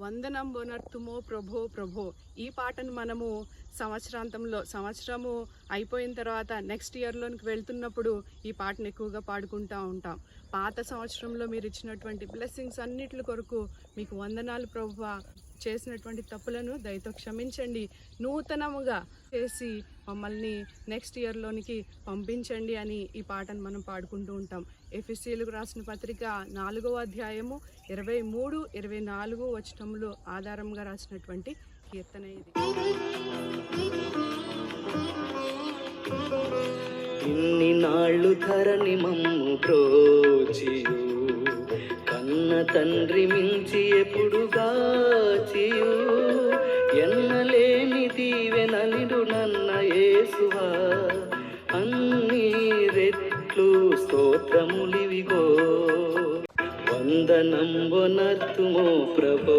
వందనం బొనర్తుమో ప్రభో ప్రభో. ఈ పాటను మనము సంవత్సరాంతంలో సంవత్సరము అయిపోయిన తర్వాత నెక్స్ట్ ఇయర్లోనికి వెళ్తున్నప్పుడు ఈ పాటను ఎక్కువగా పాడుకుంటూ ఉంటాం. పాత సంవత్సరంలో మీరు ఇచ్చినటువంటి బ్లెస్సింగ్స్ అన్నిటి కొరకు మీకు వందనాలు ప్రభువా చేసినటువంటి తప్పులను దయతో క్షమించండి. నూతనముగా చేసి మమ్మల్ని నెక్స్ట్ ఇయర్లోనికి పంపించండి అని ఈ పాటను మనం పాడుకుంటూ ఉంటాం. ఎఫ్ఎస్సీలకు రాసిన పత్రిక నాలుగవ అధ్యాయము ఇరవై మూడు ఇరవై నాలుగు వచనములు ఆధారంగా రాసినటువంటి కీర్తన ఇది. ఇన్ని నాళ్ళు ధరణి మమ్ము ప్రోచియు కన్న తండ్రి మించి ఎప్పుడుగా గాచియు ఎన్నలేని దీవెనలిడు నన్న యేసువా. అన్ని రెట్లు స్తోత్రములివిగో. వందనంబొనర్తుమో ప్రభో.